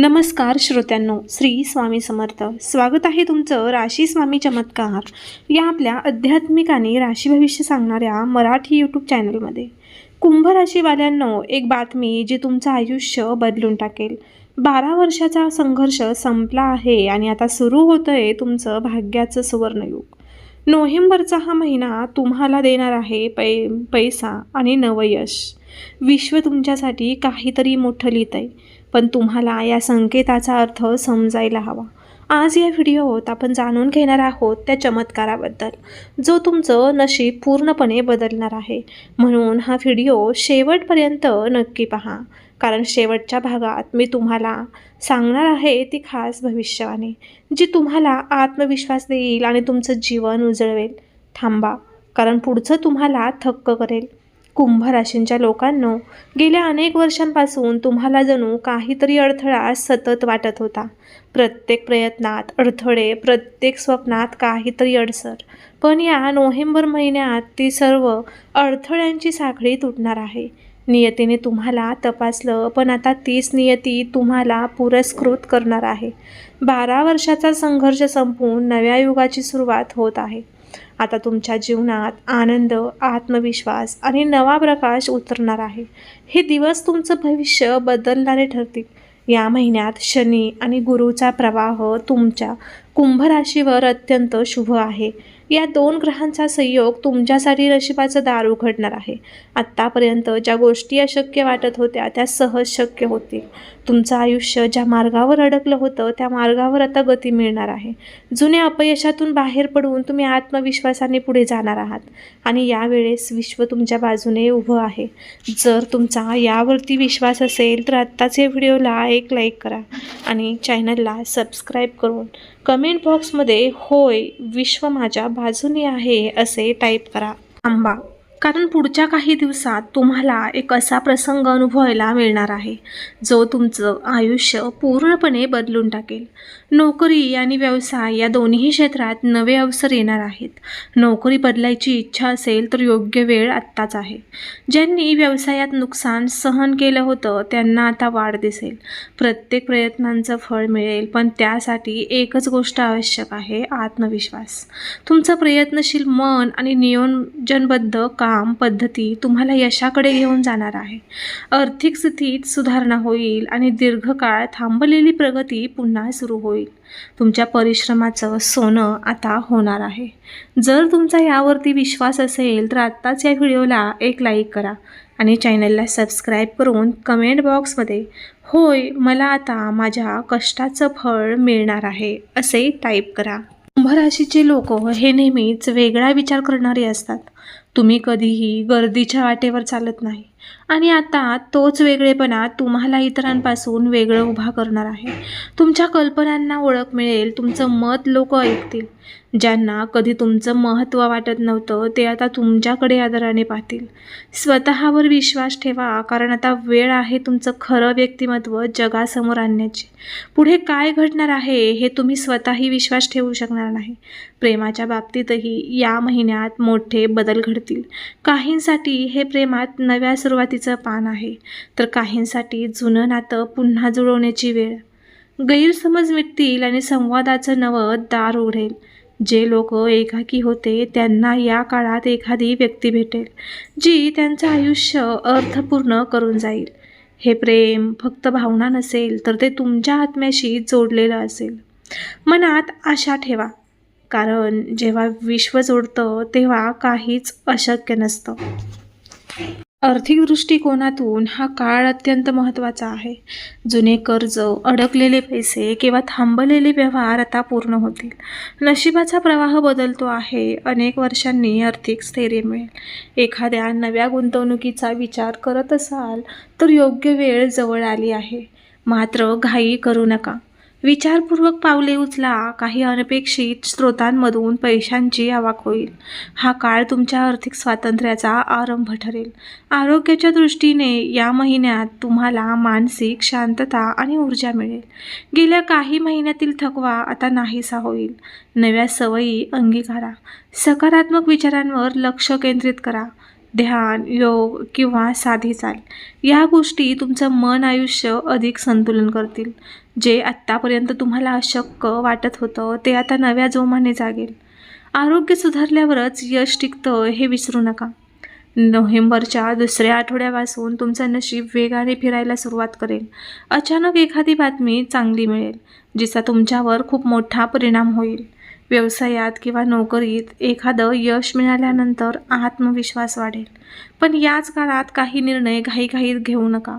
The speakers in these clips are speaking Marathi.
नमस्कार श्रोत्यांनो श्री स्वामी समर्थ. स्वागत आहे तुमचं राशी स्वामी चमत्कार या आपल्या आध्यात्मिक आणि राशी भविष्य सांगणाऱ्या मराठी यूट्यूब चॅनलमध्ये. कुंभ राशीवाल्यांनो एक बातमी जी तुमचं आयुष्य बदलून टाकेल. बारा वर्षाचा संघर्ष संपला आहे आणि आता सुरू होतं आहे तुमचं भाग्याचं सुवर्णयुग. नोव्हेंबरचा हा महिना तुम्हाला देणार आहे पै पैसा आणि नवयश विश्व तुमच्यासाठी काहीतरी मोठं लिहित आहे पण तुम्हाला या संकेताचा अर्थ समजायला हवा. आज या व्हिडिओत आपण जाणून घेणार आहोत त्या चमत्काराबद्दल. जो तुमचं नशीब पूर्णपणे बदलणार आहे. म्हणून हा व्हिडिओ शेवटपर्यंत नक्की पहा. कारण शेवटच्या भागात मी तुम्हाला सांगणार आहे ती खास भविष्यवाणी जी तुम्हाला आत्मविश्वास देईल आणि तुमचं जीवन उजळवेल. थांबा कारण पुढचं तुम्हाला थक्क करेल. कुंभ राशींच्या लोकांनो गेल्या अनेक वर्षांपासून तुम्हाला जणू काहीतरी अडथळा सतत वाटत होता. प्रत्येक प्रयत्नात अडथळे प्रत्येक स्वप्नात काहीतरी अडसर. पण या नोव्हेंबर महिन्यात ती सर्व अडथळ्यांची साखळी तुटणार आहे. नियतीने तुम्हाला तपासलं पण आता तीच नियती तुम्हाला पुरस्कृत करणार आहे. बारा वर्षाचा संघर्ष संपून नव्या युगाची सुरुवात होत आहे. आता तुमच्या जीवनात आनंद आत्मविश्वास आणि नवा प्रकाश उतरणार आहे. हे दिवस तुमचं भविष्य बदलणारे ठरतील. या महिन्यात शनी आणि गुरुचा प्रवाह तुमच्या कुंभ राशीवर अत्यंत शुभ आहे. या दोन ग्रहांचा संयोग तुमच्यासाठी नशिबाचं दार उघडणार आहे. आत्तापर्यंत ज्या गोष्टी अशक्य वाटत होत्या त्या सहज शक्य होतील. तुमचं आयुष्य ज्या मार्गावर अडकलं होतं त्या मार्गावर आता गती मिळणार आहे. जुन्या अपयशातून बाहेर पडून तुम्ही आत्मविश्वासाने पुढे जाणार आहात. आणि यावेळेस विश्व तुमच्या बाजूने उभं आहे. जर तुमचा यावरती विश्वास असेल तर आत्ताच या व्हिडिओला एक लाईक करा आणि चॅनलला सबस्क्राईब करून कमेंट बॉक्समध्ये होय विश्व माझ्या बाजूने आहे असे टाईप करा. आंबा कारण पुढच्या काही दिवसात तुम्हाला एक असा प्रसंग अनुभवायला मिळणार आहे जो तुमचं आयुष्य पूर्णपणे बदलून टाकेल. नोकरी आणि व्यवसाय या दोन्ही क्षेत्रात नवे अवसर येणार आहेत. नोकरी बदलायची इच्छा असेल तर योग्य वेळ आत्ताच आहे. ज्यांनी व्यवसायात नुकसान सहन केलं होतं त्यांना आता वाढ दिसेल. प्रत्येक प्रयत्नांचं फळ मिळेल पण त्यासाठी एकच गोष्ट आवश्यक आहे आत्मविश्वास. तुमचं प्रयत्नशील मन आणि नियोजनबद्ध का काम पद्धती तुम्हाला यशाकडे घेऊन जाणार आहे. आर्थिक स्थितीत सुधारणा होईल आणि दीर्घकाळ थांबलेली प्रगती पुन्हा सुरू होईल. तुमच्या परिश्रमाचं सोनं आता होणार आहे. जर तुमचा यावरती विश्वास असेल तर आत्ताच या व्हिडिओला एक लाईक करा आणि चॅनलला सबस्क्राईब करून कमेंट बॉक्समध्ये होय मला आता माझ्या कष्टाचं फळ मिळणार आहे असे टाईप करा. कुंभ राशीचे लोक हे नेहमीच वेगळा विचार करणारे असतात. तुम्ही कधीही गर्दीच्या वाटेवर चालत नाही. आणि आता तोच वेगळेपणा तुम्हाला इतरांपासून वेगळं उभा करणार आहे. तुमच्या कल्पनांना ओळख मिळेल तुमचं मत लोक ऐकतील. ज्यांना कधी तुमचं महत्त्व वाटत नव्हतं ते आता तुमच्याकडे आदराने पाहतील. स्वतःवर विश्वास ठेवा कारण आता वेळ आहे तुमचं खरं व्यक्तिमत्व जगासमोर आणण्याची. पुढे काय घडणार आहे हे तुम्ही स्वतःही विश्वास ठेवू शकणार नाही. प्रेमाच्या बाबतीतही या महिन्यात मोठे बदल घडतील. काहींसाठी हे प्रेमात नव्या सुरुवातीचं पान आहे तर काहींसाठी जुनं नातं पुन्हा जुळवण्याची वेळ. गैरसमज मिटतील आणि संवादाचं नवं दार उघडेल. जे लोक एकाकी होते त्यांना या काळात एखादी व्यक्ती भेटेल जी त्यांचं आयुष्य अर्थपूर्ण करून जाईल. हे प्रेम फक्त भावना नसेल तर ते तुमच्या आत्म्याशी जोडलेलं असेल. मनात आशा ठेवा कारण जेव्हा विश्व जोडतं तेव्हा काहीच अशक्य नसतं. आर्थिक दृष्टिकोनातून हा काळ अत्यंत महत्त्वाचा आहे. जुने कर्ज अडकलेले पैसे किंवा थांबलेले व्यवहार आता पूर्ण होतील. नशिबाचा प्रवाह बदलतो आहे. अनेक वर्षांनी आर्थिक स्थैर्य मिळेल. एखाद्या नव्या गुंतवणुकीचा विचार करत असाल तर योग्य वेळ जवळ आली आहे. मात्र घाई करू नका. विचारपूर्वक पावले उचला. काही अनपेक्षित स्रोतांमधून पैशांची आवक होईल. हा काळ तुमच्या आर्थिक स्वातंत्र्याचा आरंभ ठरेल. आरोग्याच्या दृष्टीने या महिन्यात तुम्हाला मानसिक शांतता आणि ऊर्जा मिळेल. गेल्या काही महिन्यातील थकवा आता नाहीसा होईल. नव्या सवयी अंगीकारा. सकारात्मक विचारांवर लक्ष केंद्रित करा. ध्यान योग किंवा साधी चाल या गोष्टी तुमचं मन आयुष्य अधिक संतुलन करतील. जे आत्तापर्यंत तुम्हाला अशक्य वाटत होतं ते आता नव्या जोमाने जागेल. आरोग्य सुधारल्यावरच यश टिकतं हे विसरू नका. नोव्हेंबरच्या दुसऱ्या आठवड्यापासून तुमचं नशीब वेगाने फिरायला सुरुवात करेल. अचानक एखादी बातमी चांगली मिळेल जिचा तुमच्यावर खूप मोठा परिणाम होईल. व्यवसायात किंवा नोकरीत एखादं यश मिळाल्यानंतर आत्मविश्वास वाढेल. पण याच काळात काही निर्णय घाईघाईत घेऊ नका.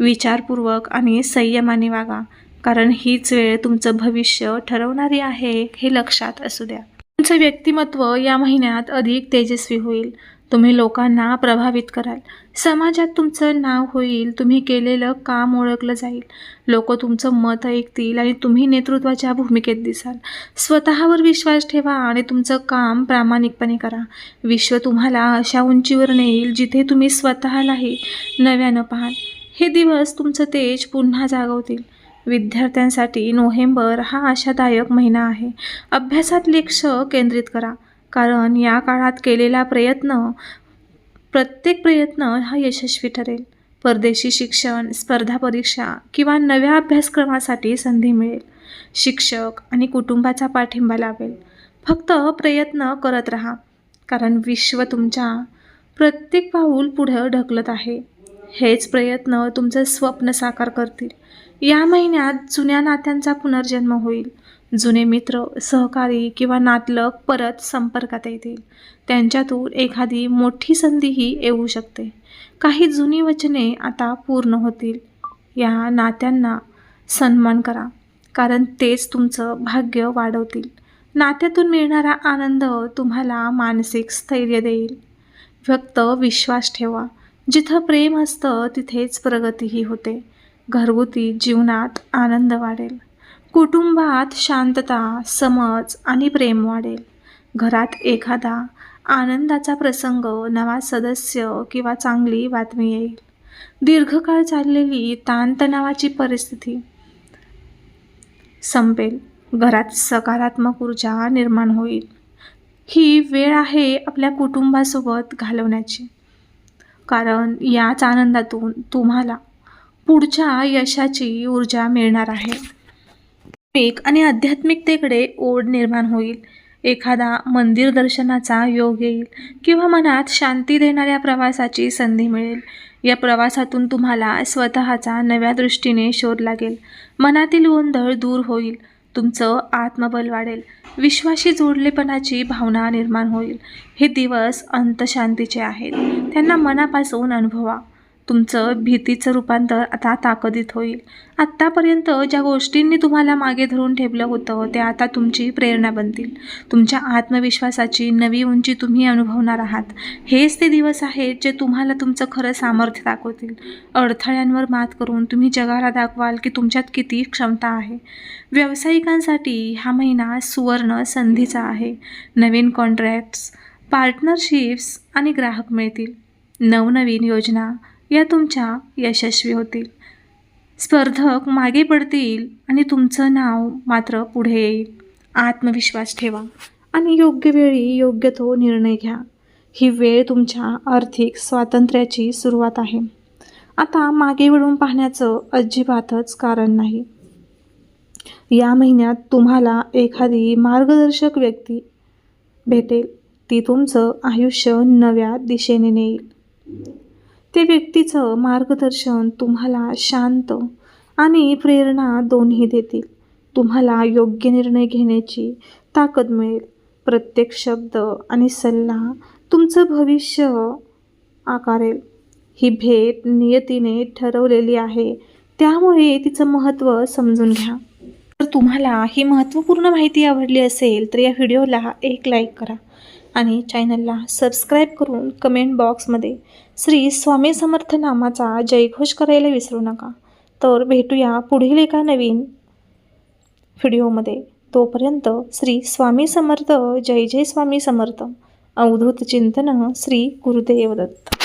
विचारपूर्वक आणि संयमाने वागा कारण हीच वेळ तुमचं भविष्य ठरवणारी आहे हे लक्षात असू द्या. तुमचं व्यक्तिमत्व या महिन्यात अधिक तेजस्वी होईल. तुम्ही लोकांना प्रभावित कराल. समाजात तुमचं नाव होईल तुम्ही केलेलं काम ओळखलं जाईल. लोक तुमचं मत ऐकतील आणि तुम्ही नेतृत्वाच्या भूमिकेत दिसाल. स्वतःवर विश्वास ठेवा आणि तुमचं काम प्रामाणिकपणे करा. विश्व तुम्हाला अशा उंचीवर नेईल जिथे तुम्ही स्वतःलाही नव्यानं पाहाल. हे दिवस तुमचं तेज पुन्हा जागवतील. विद्यार्थ्यांसाठी नोव्हेंबर हा आशादायक महिना आहे. अभ्यासात लक्ष केंद्रित करा. कारण या काळात केलेला प्रयत्न प्रत्येक प्रयत्न हा यशस्वी ठरेल. परदेशी शिक्षण स्पर्धा परीक्षा किंवा नव्या अभ्यासक्रमासाठी संधी मिळेल. शिक्षक आणि कुटुंबाचा पाठिंबा लावेल फक्त प्रयत्न करत राहा कारण विश्व तुमच्या प्रत्येक पाऊल पुढं ढकलत आहे. हेच प्रयत्न तुमचं स्वप्न साकार करतील. या महिन्यात जुन्या नात्यांचा पुनर्जन्म होईल. जुने मित्र सहकारी किंवा नातलग परत संपर्कात येतील. त्यांच्यातून एखादी मोठी संधीही येऊ शकते. काही जुनी वचने आता पूर्ण होतील. या नात्यांना सन्मान करा कारण तेच तुमचं भाग्य वाढवतील. नात्यातून मिळणारा आनंद तुम्हाला मानसिक स्थैर्य देईल. फक्त विश्वास ठेवा. जिथं प्रेम असतं तिथेच प्रगतीही होते. घरगुती जीवनात आनंद वाढेल. कुटुंबात शांतता समज आणि प्रेम वाढेल. घरात एखादा आनंदाचा प्रसंग नवा सदस्य किंवा चांगली बातमी येईल. दीर्घकाळ चाललेली ताणतणावाची परिस्थिती संपेल. घरात सकारात्मक ऊर्जा निर्माण होईल. ही वेळ आहे आपल्या कुटुंबासोबत घालवण्याची. कारण याच आनंदातून तुम्हाला पुढच्या यशाची ऊर्जा मिळणार आहे. एक आणि आध्यात्मिकतेकडे ओढ निर्माण होईल. एखादा मंदिर दर्शनाचा योग येईल किंवा मनात शांती देणाऱ्या प्रवासाची संधी मिळेल. या प्रवासातून तुम्हाला स्वतःचा नव्या दृष्टीने शोध लागेल. मनातील गोंधळ दूर होईल. तुमचं आत्मबल वाढेल. विश्वाशी जोडलेपणाची भावना निर्माण होईल. हे दिवस अंतशांतीचे आहेत. त्यांना मनापासून अनुभवा. तुमचं भीतीचं रूपांतर आता ताकदीत होईल. आत्तापर्यंत ज्या गोष्टींनी तुम्हाला मागे धरून ठेवलं होतं ते आता तुमची प्रेरणा बनतील. तुमच्या आत्मविश्वासाची नवी उंची तुम्ही अनुभवणार आहात. हेच ते दिवस आहेत जे तुम्हाला तुमचं खरं सामर्थ्य दाखवतील. अडथळ्यांवर मात करून तुम्ही जगाला दाखवाल की तुमच्यात किती क्षमता आहे. व्यावसायिकांसाठी हा महिना सुवर्ण संधीचा आहे. नवीन कॉन्ट्रॅक्ट्स पार्टनरशिप्स आणि ग्राहक मिळतील. नवनवीन योजना या तुमच्या यशस्वी होतील. स्पर्धक मागे पडतील आणि तुमचं नाव मात्र पुढे येईल. आत्मविश्वास ठेवा आणि योग्य वेळी योग्य तो निर्णय घ्या. ही वेळ तुमच्या आर्थिक स्वातंत्र्याची सुरुवात आहे. आता मागे वळून पाहण्याचं अजिबातच कारण नाही. या महिन्यात तुम्हाला एखादी मार्गदर्शक व्यक्ती भेटेल. ती तुमचं आयुष्य नव्या दिशेने नेईल. ते व्यक्तीचं मार्गदर्शन तुम्हाला शांत आणि प्रेरणा दोन्ही देतील. तुम्हाला योग्य निर्णय घेण्याची ताकद मिळेल. प्रत्येक शब्द आणि सल्ला तुमचं भविष्य आकारेल. ही भेट नियतीने ठरवलेली आहे. त्यामुळे तिचं महत्त्व समजून घ्या. जर तुम्हाला ही महत्त्वपूर्ण माहिती आवडली असेल तर या व्हिडिओला एक लाईक करा. आणि चॅनलला सबस्क्राईब करून कमेंट बॉक्समध्ये श्री स्वामी समर्थ नामाचा जयघोष करायला विसरू नका. तर भेटूया पुढील एका नवीन व्हिडिओमध्ये. तोपर्यंत श्री स्वामी समर्थ जय जय स्वामी समर्थ. अवधूत चिंतन श्री गुरुदेव दत्त.